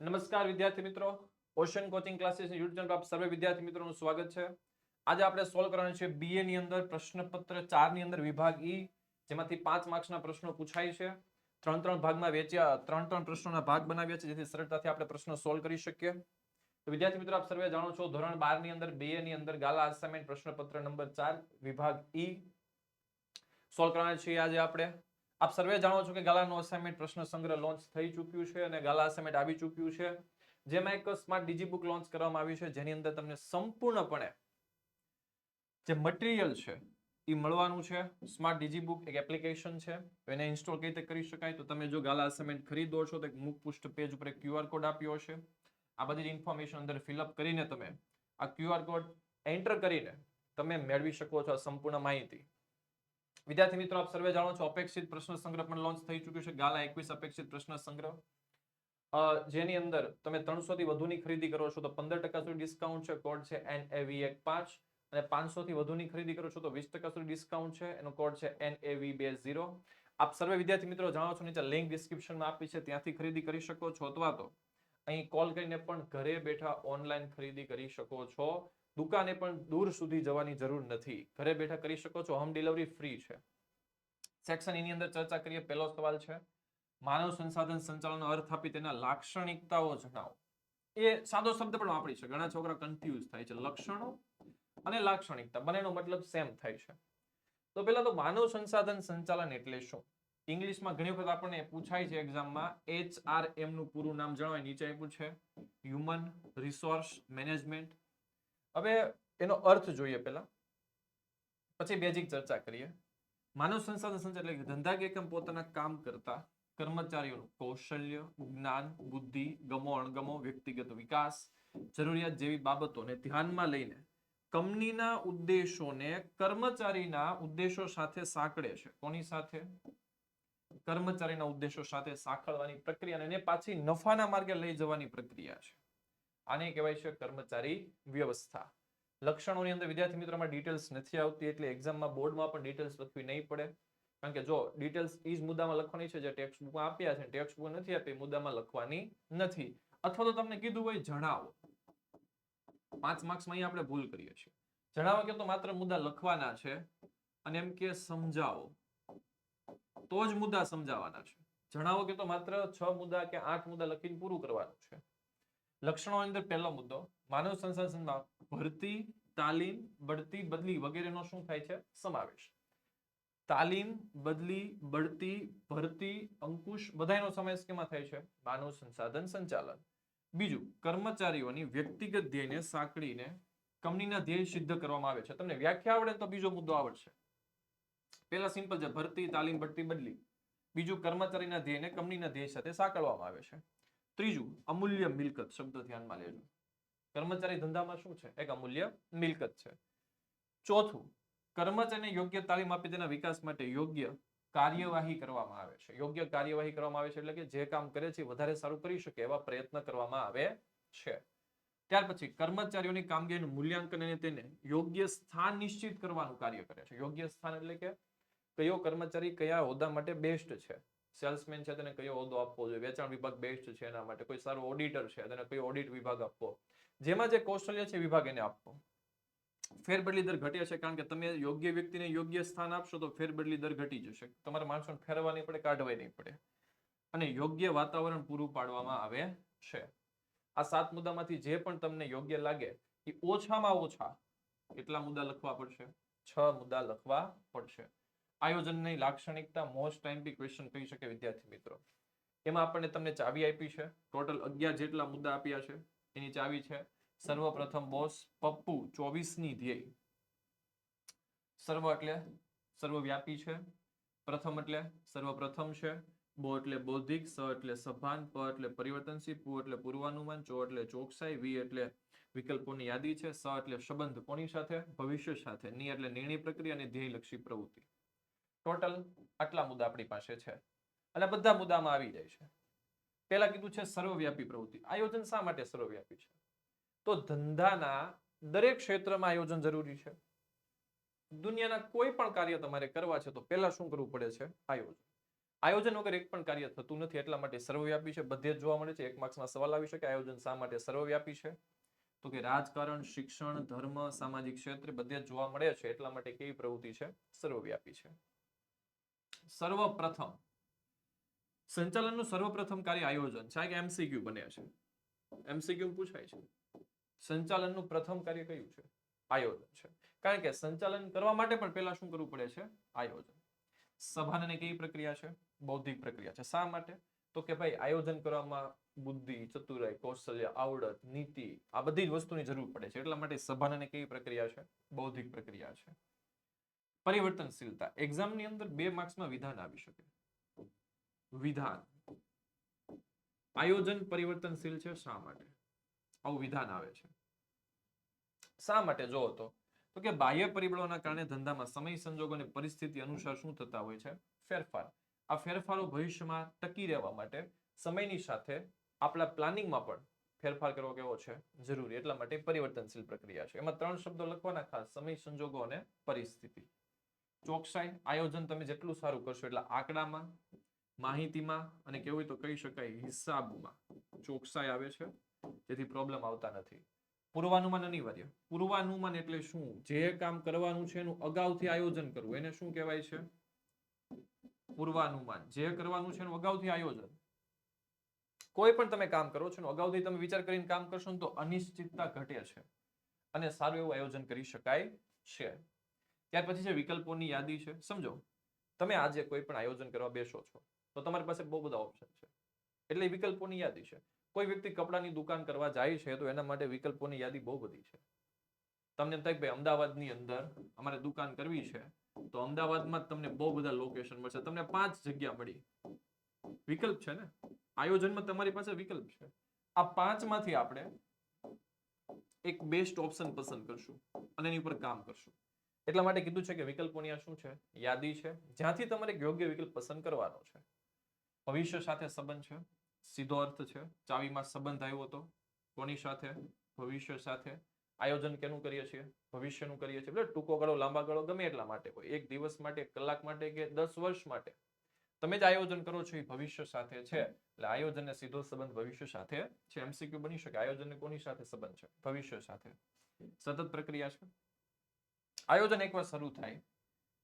નમસ્કાર વિદ્યાર્થી મિત્રો. Ocean coaching classes YouTube channel આપ સર્વે વિદ્યાર્થી મિત્રોનું સ્વાગત છે. આજે આપણે સોલ્વ કરવાનું છે બીએ ની અંદર પ્રશ્નપત્ર ચારની અંદર વિભાગ ઈ જેમાંથી પાંચ માર્ક્સના પ્રશ્નો પૂછાય છે. ત્રણ ત્રણ ભાગમાં વેચ્યા, ત્રણ ત્રણ પ્રશ્નોના ભાગ બનાવ્યા છે, જેથી સરળતાથી આપણે પ્રશ્નો સોલ્વ કરી શકીએ. તો વિદ્યાર્થી મિત્રો, આપ સર્વે જાણો છો ધોરણ બારની અંદર બીએ ની અંદર ગાલા અસાઇનમેન્ટ પ્રશ્નપત્ર નંબર ચાર, વિભાગ ઈ સોલ્વ કરવાના છીએ આજે આપણે. આપ સર્વે જાણો છો કે ગાલાનો અસાઇનમેન્ટ પ્રશ્ન સંગ્રહ લોન્ચ થઈ ચૂક્યું છે અને ગાલા અસાઇનમેન્ટ આવી ચૂક્યું છે. જેમાં એક સ્માર્ટ ડીજી બુક લોન્ચ કરવામાં આવી છે. જેની અંદર તમને સંપૂર્ણપણે જે મટીરિયલ છે એ મળવાનું છે. સ્માર્ટ ડીજી બુક એક એપ્લિકેશન છે. એને ઇન્સ્ટોલ કઈ રીતે કરી શકાય? તો તમે જો ગાલા અસાઇનમેન્ટ ખરીદો છો, તો એક મુખ પૃષ્ઠ પેજ ઉપર ક્યુઆર કોડ આપ્યો હશે. આ બધી ઇન્ફોર્મેશન અંદર ફિલઅપ કરીને તમે આ ક્યુઆર કોડ એન્ટર કરીને તમે મેળવી શકો છો આ સંપૂર્ણ માહિતી. વિદ્યાર્થી મિત્રો, આપ સર્વે જાણો છો, અપેક્ષિત પ્રશ્ન સંગ્રહ પણ લોન્ચ થઈ ચૂક્યું છે. ગાલા એકવીસ અપેક્ષિત પ્રશ્ન સંગ્રહ જેની અંદર તમે ત્રણસો થી વધુની ખરીદી કરો છો તો પંદર ટકા સુધી ડિસ્કાઉન્ટ છે કોડ છે એન એવી એક પાંચ. અને પાંચસો થી વધુની ખરીદી કરો છો તો વીસ ટકા સુધી ડિસ્કાઉન્ટ છે, એનો કોડ છે એન એવી બે ઝીરો. આપ સર્વે વિદ્યાર્થી મિત્રો જાણો છો, નીચે લિંક ડિસ્ક્રિપ્શનમાં આપી છે, ત્યાંથી ખરીદી કરી શકો છો અથવા તો અહીં કોલ કરીને પણ ઘરે બેઠા ઓનલાઈન ખરીદી કરી શકો છો. દુકાને પણ દૂર સુધી જવાની જરૂર નથી. ઘરે બેઠા કરી શકો છો. હોમ ડિલિવરી ફ્રી છે. સેક્શન એની અંદર ચર્ચા કરીએ. પહેલો સવાલ છે, માનવ સંસાધન સંચાલનનો અર્થ આપી તેના લાક્ષણિકતાઓ જણાવો. એ સાદો શબ્દ પણ વાપરી છે. ઘણા છોકરા કન્ફ્યુઝ થાય છે. લક્ષણો અને લાક્ષણિકતા. બંનેનો મતલબ સેમ થાય છે. તો પહેલા તો માનવ સંસાધન સંચાલન એટલે શું? ઇંગ્લિશમાં ઘણી વખત આપણને પૂછાય છે એક્ઝામમાં એચ આર એમ નું પૂરું નામ જણાવાય. નીચે આપ્યું છે હ્યુમન રિસોર્સ મેનેજમેન્ટ હવે એનો અર્થ જોઈએ પહેલા. પછી બેઝિક ચર્ચા કરીએ. માનવ સંસાધન સંચાર એટલે ધંધાકીય એકમ પોતાના કામ કરતા કર્મચારીઓનું કૌશલ્ય, જ્ઞાન, બુદ્ધિ ગમો અણગમો વ્યક્તિગત વિકાસ, જરૂરિયાત જેવી બાબતોને ધ્યાનમાં લઈને કંપનીના ઉદ્દેશોને કર્મચારીના ઉદ્દેશો સાથે સાંકળે છે. કોની સાથે? કર્મચારીના ઉદ્દેશો સાથે સાંકળવાની પ્રક્રિયા અને પાછી નફાના માર્ગે લઈ જવાની પ્રક્રિયા છે. આને કહેવાય છે કર્મચારી વ્યવસ્થા. લક્ષણોની અંદર વિદ્યાર્થી મિત્રોમાં ડિટેલ્સ નથી આવતી એટલે એક્ઝામમાં બોર્ડમાં પણ ડિટેલ્સ લખવી નહીં પડે. કારણ કે જો ડિટેલ્સ જ મુદ્દામાં લખવાની છે, જે ટેક્સ્ટ બુકમાં આપ્યા છે ટેક્સ્ટ બુક નથી આપી મુદ્દામાં લખવાની નથી. અથવા તો તમને કીધું હોય જણાવો. પાંચ માર્ક્સમાં અહીં આપણે ભૂલ કરીએ છીએ. જણાવો કે તો માત્ર મુદ્દા લખવાના છે અને એમ કે સમજાવો. તો જ મુદ્દા સમજાવવાના છે. જણાવો કે તો માત્ર છ મુદ્દા કે આઠ મુદ્દા લખીને પૂરું કરવાનું છે. લક્ષણો અંદર પહેલો મુદ્દો, માનવ સંસાધનમાં ભરતી, તાલીમ, બઢતી, બદલી વગેરેનો શું થાય છે? સમાવેશ. તાલીમ, બદલી, બઢતી, ભરતી, અંકુશ બધાનો સમાવેશ કેમાં થાય છે? માનવ સંસાધન સંચાલન. બીજું, કર્મચારીઓની વ્યક્તિગત ધ્યેયને સાંકળીને કંપનીના ધ્યેય સિદ્ધ કરવામાં આવે છે. તમને વ્યાખ્યા આવડે તો બીજો મુદ્દો આવડશે. પહેલા સિમ્પલ છે, ભરતી, તાલીમ, બઢતી, બદલી. બીજું, કર્મચારીના ધ્યેયને કંપનીના ધ્યેય સાથે સાંકળવામાં આવે છે. ત્રીજું, અમૂલ્ય મિલકત શબ્દ ધ્યાનમાં લેજો. કર્મચારી ધંધામાં શું છે? એક અમૂલ્ય મિલકત છે. ચોથું કર્મચારીને યોગ્ય તાલીમ આપી તેના વિકાસ માટે યોગ્ય કાર્યવાહી કરવામાં આવે છે. યોગ્ય કાર્યવાહી કરવામાં આવે છે એટલે કે જે કામ કરે છે વધારે સારું કરી શકે એવા પ્રયત્ન કરવામાં આવે છે. ત્યાર પછી, કર્મચારીઓની કામગીરીનું મૂલ્યાંકન અને તેને યોગ્ય સ્થાન નિશ્ચિત કરવાનું કાર્ય કરે છે. યોગ્ય સ્થાન એટલે કે કયો કર્મચારી કયા હોદ્દા માટે બેસ્ટ છે. સેલ્સમેન છે, તેને કયો હોદ્દો આપવો જોઈએ? વેચાણ વિભાગ બેસ્ટ છે એના માટે. કોઈ સારો ઓડિટર છે, તેને કયો ઓડિટ વિભાગ આપવો? જેમાં જે કૌશલ્ય છે વિભાગ એને આપવો. ફેરબદલી દર ઘટે છે, કારણ કે તમે યોગ્ય વ્યક્તિને યોગ્ય સ્થાન આપશો, તો ફેરબદલી દર ઘટી જશે. તમારે માણસોને ફેરવવા નહીં પડે કાઢવા નહીં પડે. અને યોગ્ય વાતાવરણ પૂરું પાડવામાં આવે છે. આ સાત મુદ્દામાંથી જે પણ તમને યોગ્ય લાગે, એ ઓછામાં ઓછા કેટલા મુદ્દા લખવા પડશે? છ મુદ્દા લખવા પડશે. આયોજનની લાક્ષણિકતા મોસ્ટ ટાઈમ બી ક્વેશ્ચન કહી શકે વિદ્યાર્થી મિત્રો. એમાં આપણને તમને ચાવી આપી છે. ટોટલ અગિયાર જેટલા મુદ્દા આપ્યા છે. એની ચાવી છે સર્વપ્રથમ બોસ પપ્પુ ચોવીસની ધ્યેય. સર્વ એટલે સર્વવ્યાપી છે. પ્રથમ એટલે સર્વપ્રથમ છે. બો એટલે બૌદ્ધિક, સ એટલે સભાન, પ એટલે પરિવર્તનશીલ, પુ એટલે પૂર્વાનુમાન, ચો એટલે ચોકસાઈ, વી એટલે વિકલ્પોની યાદી છે, સ એટલે સંબંધ કોની સાથે? ભવિષ્ય સાથે. ની એટલે નિર્ણય પ્રક્રિયા અને ધ્યેયલક્ષી પ્રવૃત્તિ. ટોટલ આટલા મુદ્દા આપણી પાસે છે. અને બધા મુદ્દામાં આવી જાય છે. પહેલા કીધું છે સર્વવ્યાપી પ્રવૃત્તિ. આયોજન શા માટે સર્વવ્યાપી છે? તો ધંધાના દરેક ક્ષેત્રમાં આયોજન જરૂરી છે. દુનિયાના કોઈ પણ કાર્ય તમારે કરવા છે તો પહેલા શું કરવું પડે છે? આયોજન. આયોજન વગર એક પણ કાર્ય થતું નથી એટલા માટે સર્વવ્યાપી છે. બધે જ જોવા મળે છે. એક માર્ક્સમાં સવાલ આવી શકે, આયોજન શા માટે સર્વવ્યાપી છે? તો કે રાજકારણ, શિક્ષણ, ધર્મ, સામાજિક ક્ષેત્રે, બધે જ જોવા મળે છે. એટલા માટે કેવી પ્રવૃત્તિ છે? સર્વવ્યાપી છે. સર્વપ્રથમ. સંચાલનનું સર્વપ્રથમ કાર્ય આયોજન છે. એમસીક્યુ બન્યા છે. એમસીક્યુ પૂછાય છે. સંચાલનનું પ્રથમ કાર્ય કયું છે? આયોજન છે. કારણ કે સંચાલન કરવા માટે પણ પહેલા શું કરવું પડે છે? આયોજન. સભાને કેવી પ્રક્રિયા છે? બૌદ્ધિક પ્રક્રિયા છે. શા માટે? તો કે ભાઈ, આયોજન કરવામાં બુદ્ધિ, ચતુરાઈ, કૌશલ્ય, આવડત, નીતિ આ બધી જ વસ્તુની જરૂર પડે છે. એટલા માટે સભાને કેવી પ્રક્રિયા છે? બૌદ્ધિક પ્રક્રિયા છે. પરિવર્તનશીલતા. એક્ઝામની અંદર બે માર્ક્સમાં વિધાન આવી શકે. વિધાન. આયોજન પરિવર્તનશીલ છે શા માટે? આવું વિધાન આવે છે. શા માટે? જો તો. તો કે બાહ્ય પરિબળોના કારણે ધંધામાં સમય, સંજોગો અને પરિસ્થિતિ અનુસાર શું થતા હોય છે? ફેરફાર. આ ફેરફારો ભવિષ્યમાં ટકી રહેવા માટે સમયની સાથે આપણા પ્લાનિંગમાં પણ ફેરફાર કરવો કેવો છે? જરૂરી. એટલા માટે પરિવર્તનશીલ પ્રક્રિયા છે. એમાં ત્રણ શબ્દો લખવાના ખાસ. સમય, સંજોગો અને પરિસ્થિતિ. ચોકસાઈ, આયોજન તમે જેટલું સારું કરશો એટલે આંકડામાં, માહિતીમાં અને કેવું હોય તો કહી શકાય હિસાબમાં ચોકસાઈ આવે છે. જેથી પ્રોબ્લેમ આવતા નથી. પૂર્વાનુમાન અનિવાર્ય. પૂર્વાનુમાન એટલે શું? જે કામ કરવાનું છે એનું અગાઉથી આયોજન કરવું. એને શું કહેવાય છે? પૂર્વાનુમાન. જે કરવાનું છે એનું અગાઉથી આયોજન. કોઈ પણ તમે કામ કરો છો અગાઉથી તમે વિચાર કરીને કામ કરશો તો અનિશ્ચિતતા ઘટે છે. અને સારું એવું આયોજન કરી શકાય છે. ત્યાર પછી છે વિકલ્પોની યાદી છે, સમજો. તમે આજે કોઈ પણ આયોજન કરવા બેસો છો, તો તમારી પાસે બહુ બધા ઓપ્શન છે. એટલે વિકલ્પોની યાદી છે. કોઈ વ્યક્તિ કપડાની દુકાન કરવા જાય છે, તો એના માટે વિકલ્પોની યાદી બહુ બધી છે. તમને થાય ભાઈ અમદાવાદની અંદર અમારે દુકાન કરવી છે, તો અમદાવાદમાં તમને બહુ બધા લોકેશન મળશે. તમને પાંચ જગ્યા મળી. વિકલ્પ છે ને? આયોજનમાં તમારી પાસે વિકલ્પ છે. આ પાંચમાંથી આપણે એક બેસ્ટ ઓપ્શન પસંદ કરશું અને એની ઉપર કામ કરશું. એટલા માટે કીધું છે કે વિકલ્પોની આ શું છે? યાદી છે. જ્યાંથી તમારે યોગ્ય વિકલ્પ પસંદ કરવાનો છે. ભવિષ્ય સાથે સંબંધ છે. સીધો અર્થ છે. ચાવીમાં સંબંધ આવ્યો હતો. કોની સાથે? ભવિષ્ય સાથે. આયોજન કેનું કરીએ છીએ? ભવિષ્યનું કરીએ છીએ. એટલે ટૂંકો ગાળો, લાંબા ગાળો ગમે એટલા માટે હોય. એક દિવસ માટે, એક કલાક માટે કે દસ વર્ષ માટે. તમે જ આયોજન કરો છો એ ભવિષ્ય સાથે છે. એટલે આયોજનને સીધો સંબંધ ભવિષ્ય સાથે છે. એમસીક્યુ બની શકે. આયોજનને કોની સાથે સંબંધ છે? ભવિષ્ય સાથે. સતત પ્રક્રિયા છે. આયોજન એકવાર શરૂ થાય,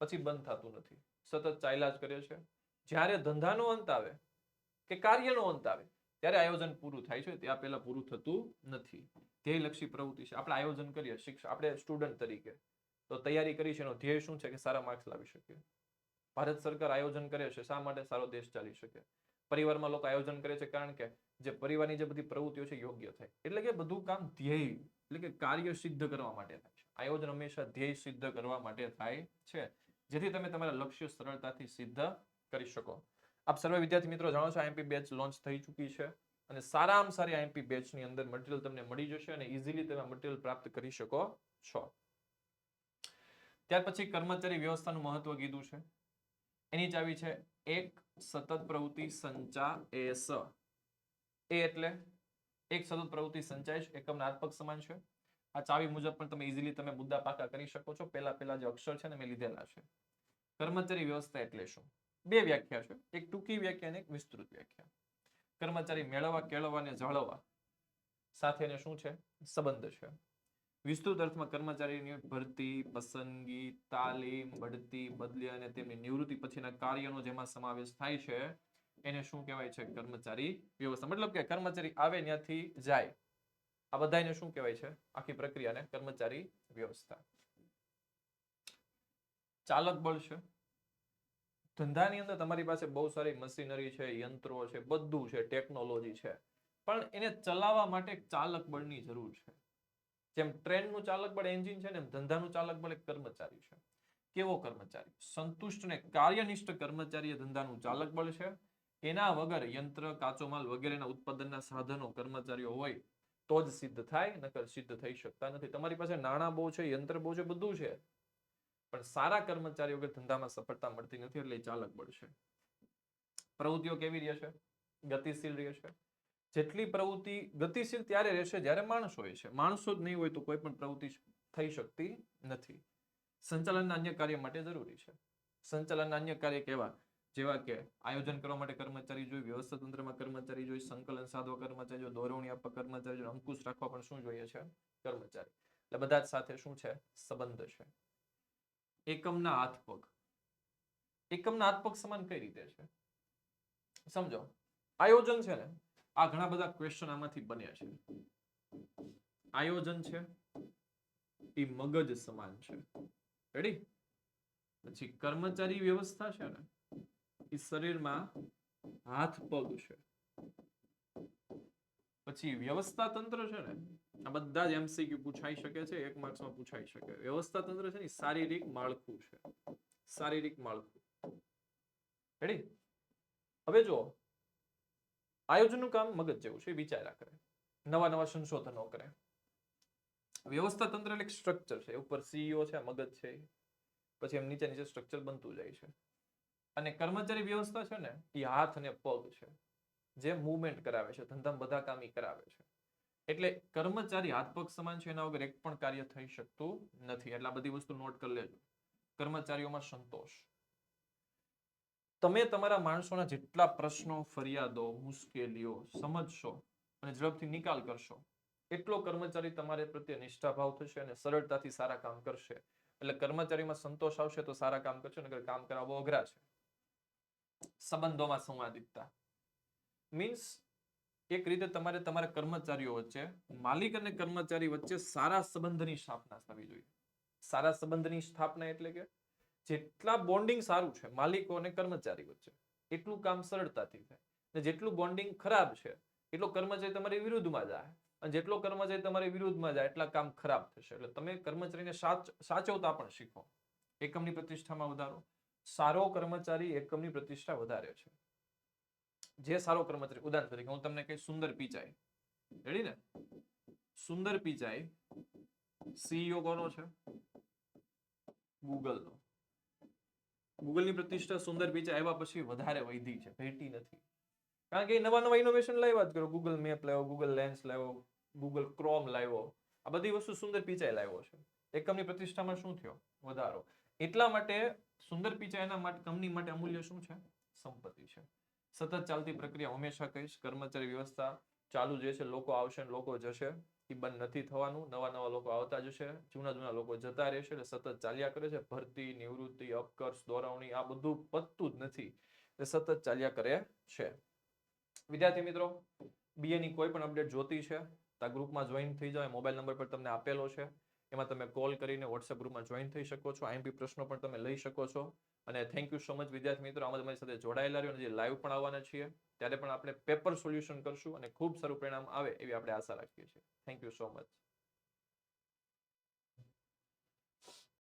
પછી બંધ થતું નથી. સતત ચાલ્યા જ કરે છે. જ્યારે ધંધાનો અંત આવે કે કાર્યનો અંત આવે, ત્યારે આયોજન પૂરું થાય છે. ત્યાં પહેલા પૂરું થતું નથી. ધ્યેયલક્ષી પ્રવૃત્તિ છે. આપણે આયોજન કરીએ શિક્ષણ આપણે સ્ટુડન્ટ તરીકે. તો તૈયારી કરી છે એનો ધ્યેય શું છે કે સારા માર્ક્સ લાવી શકીએ. ભારત સરકાર આયોજન કરે છે. શા માટે સારો દેશ ચાલી શકે? પરિવારમાં લોકો આયોજન કરે છે કારણ કે જે પરિવારની જે બધી પ્રવૃત્તિઓ છે યોગ્ય થાય. એટલે કે બધું કામ ધ્યેય, એટલે કે કાર્ય સિદ્ધ કરવા માટે થાય છે. આયોજન હંમેશા ધ્યેય સિદ્ધ કરવા માટે થાય છે. જેથી તમે તમારા લક્ષ્ય સરળતાથી સિદ્ધ કરી શકો. આપ સર્વે વિદ્યાર્થી મિત્રો જાણો છો આઈએમપી બેચ લોન્ચ થઈ ચૂકી છે અને સારામાં સારી આઈએમપી બેચની અંદર મટીરિયલ તમને મળી જશે અને ઇઝીલી તમે મટીરિયલ પ્રાપ્ત કરી શકો છો. ત્યાર પછી કર્મચારી વ્યવસ્થાનું મહત્વ કીધું છે. એની ચાવી છે, એક સતત પ્રવૃત્તિ સંચા એ એટલે, એક સતત પ્રવૃત્તિ સંચાય છે એકમના આત્મક સમાન છે. આ ચાવી મુજબ પણ તમે ઇઝીલી તમે મુદ્દા પાકા કરી શકો છો. પહેલા પહેલા જે અક્ષર છે ને મેં લીધેલા છે. કર્મચારી વ્યવસ્થા એટલે શું? બે વ્યાખ્યા છે. એક ટૂંકી વ્યાખ્યા એક વિસ્તૃત વ્યાખ્યા. કર્મચારી મેળવવા, કેળવવા અને જાળવવા સાથેને શું છે? સંબંધ છે. વિસ્તૃત અર્થમાં કર્મચારીની ભરતી, પસંદગી, તાલીમ, બઢતી, બદલી અને તેમની નિવૃત્તિ પછીના કાર્યનો જેમાં સમાવેશ થાય છે, એને શું કહેવાય છે? કર્મચારી વ્યવસ્થા. મતલબ કે કર્મચારી આવે ત્યાંથી જાય. આ બધાને શું કહેવાય છે? આખી પ્રક્રિયાને કર્મચારી વ્યવસ્થા. ચાલક બળ છે. ધંધાની અંદર તમારી પાસે બહુ સારી મશીનરી છે, યંત્રો છે, બધું છે, ટેકનોલોજી છે. પણ એને ચલાવવા માટે ચાલક બળની જરૂર છે. જેમ ટ્રેનનું ચાલક બળ એન્જિન છે ને એમ ધંધાનું ચાલક બળ એક કર્મચારી છે. કેવો કર્મચારી? સંતુષ્ટ ને કાર્યનિષ્ઠ કર્મચારી એ ધંધાનું ચાલક બળ છે. એના વગર યંત્ર, કાચો માલ વગેરેના ઉત્પાદનના સાધનો કર્મચારીઓ હોય તો જ સિદ્ધ થાય, નકર સિદ્ધ થઈ શકતા નથી. તમારી પાસે નાણાં બહુ છે, યંત્ર બહુ છે, બધું છે. પણ સારા કર્મચારીઓ વગર ધંધામાં સફળતા મળતી નથી, એટલે ચાલક બળ છે પ્રવૃત્તિઓ કેવી રહેશે? ગતિશીલ રહેશે. જેટલી પ્રવૃત્તિ ગતિશીલ ત્યારે રહેશે જ્યારે માણસો હોય છે. માણસો જ નહીં હોય તો કોઈ પણ પ્રવૃત્તિ થઈ શકતી નથી. સંચાલનના અન્ય કાર્ય માટે જરૂરી છે. સંચાલનના અન્ય કાર્ય કેવા? જેવા કે આયોજન કરવા માટે કર્મચારી જોઈએ, વ્યવસ્થા તંત્રમાં કર્મચારી જોઈએ, સંકલન સાધવા કર્મચારી જોઈએ દોરવણી આપવા કર્મચારી જોઈએ, અંકુશ રાખવા પણ શું જોઈએ છે? કર્મચારી. એટલે બધા સાથે શું છે? સંબંધ છે. એકમના હાથ પગ એકમના હાથ પગ સમાન કઈ રીતે છે? સમજો. આયોજન છે ને, આ ઘણા બધા ક્વેશ્ચન આમાંથી બન્યા છે. આયોજન છે એ મગજ સમાન છે. રેડી પછી કર્મચારી વ્યવસ્થા છે ને એ શરીરમાં હાથ પગ છે. પછી વ્યવસ્થા તંત્ર છે ને, આ બધા જ એમસીક્યુ પૂછાઈ શકે છે, એક માર્ક્સમાં પૂછાઈ શકે. વ્યવસ્થા તંત્ર છે ને શારીરિક માળખું છે. શારીરિક માળખું. રેડી હવે જો આયોજનનું કામ મગજ જેવું છે વિચાર્યા કરે. નવા નવા સંશોધનો કરે. વ્યવસ્થા તંત્ર એટલે સ્ટ્રક્ચર છે. ઉપર સીઈઓ છે મગજ છે. પછી એમ નીચે નીચે સ્ટ્રક્ચર બનતું જાય છે. અને કર્મચારી વ્યવસ્થા છે ને, એ હાથ અને પગ છે, જે મુવમેન્ટ કરાવે છે ધંધા બધા કામ કરાવે છે. એટલે કર્મચારી હાથ પગ સમાન છે, એના વગર એક પણ કાર્ય થઈ શકતું નથી. એટલે આ બધી વસ્તુ નોટ કરી લેજો. કર્મચારીઓમાં સંતોષ. તમે તમારા માણસોના જેટલા પ્રશ્નો, ફરિયાદો, મુશ્કેલીઓ સમજશો અને ઝડપથી નિકાલ કરશો, એટલો કર્મચારી તમારે પ્રત્યે નિષ્ઠાભાવ થશે અને સરળતાથી સારા કામ કરશે. એટલે કર્મચારીમાં સંતોષ આવશે તો સારા કામ કરશે નગર કામ કરાવવો અઘરા છે. સંબંધોમાં સંવાદિકતા મીન્સ એક રીતે તમારે તમારા કર્મચારીઓ વચ્ચે, માલિક અને કર્મચારી વચ્ચે સારા સંબંધની સ્થાપના થવી જોઈએ. સારા સંબંધની સ્થાપના એટલે કે જેટલા બોન્ડિંગ સારું છે, માલિકો અને કર્મચારી વચ્ચે, એટલું કામ સરળતાથી થાય. અને જેટલું બોન્ડિંગ ખરાબ છે, એટલો કર્મચારી તમારી વિરુદ્ધમાં જાય. અને જેટલો કર્મચારી તમારી વિરુદ્ધમાં જાય, એટલા કામ ખરાબ થશે. એટલે તમે કર્મચારીને સાચ, સાચવતા પણ શીખો. એકમની પ્રતિષ્ઠામાં વધારો. સારો કર્મચારી એકમની પ્રતિષ્ઠા વધારે છે. જે સારો કર્મચારી, ઉદાહરણ તરીકે હું તમને કહીશ, સુંદર પિચાઈ. રેડી ને? સુંદર પિચાઈ સીઈઓ કોનો છે? ગૂગલનો ગૂગલની પ્રતિષ્ઠા સુંદર પિચાઈ આવ્યા પછી વધારે વધી છે, ભેટી નથી. કારણ કે નવા નવા ઇનોવેશન લાવ્યા જ કરો ગૂગલ મેપ લાવ્યો ગૂગલ લેન્સ લાવ્યો ગૂગલ ક્રોમ લાવ્યો આ બધી વસ્તુ સુંદર પિચાઈ લાવ્યો છે. એકમની પ્રતિષ્ઠામાં શું થયો? વધારો. એટલા માટે સુંદર પીચા એના માટે, કંપની માટે અમૂલ્ય શું છે? સંપત્તિ છે. સતત ચાલતી પ્રક્રિયા હંમેશા કહીશ, કર્મચારી વ્યવસ્થા ચાલુ જે છે લોકો આવશે લોકો જશે. એ બંધ નથી થવાનું નવા નવા લોકો આવતા જશે જૂના જૂના લોકો જતા રહેશે એટલે સતત ચાલ્યા કરે છે. ભરતી, નિવૃત્તિ અપકર્ષ દોરવણી, આ બધું પતતું જ નથી. એ સતત ચાલ્યા કરે છે. વિદ્યાર્થી મિત્રો BA ની કોઈ પણ અપડેટ જોતી છે, તો ગ્રુપમાં જોઈન થઈ જાવ મોબાઈલ નંબર પર તમને આપેલો છે. એમાં તમે કોલ કરીને વોટ્સએપ ગ્રુપમાં જોઈન થઈ શકો છો. આઈએમપી પ્રશ્નો પણ તમે લઈ શકો છો. અને થેન્ક યુ સો મચ વિદ્યાર્થી મિત્રો. આમાં તમારી સાથે જોડાયેલા રહ્યો અને જે લાઈવ પણ આવવાના છીએ, ત્યારે પણ આપણે પેપર સોલ્યુશન કરશું અને ખૂબ સારું પરિણામ આવે એવી આપણે આશા રાખીએ છીએ. Thank you so much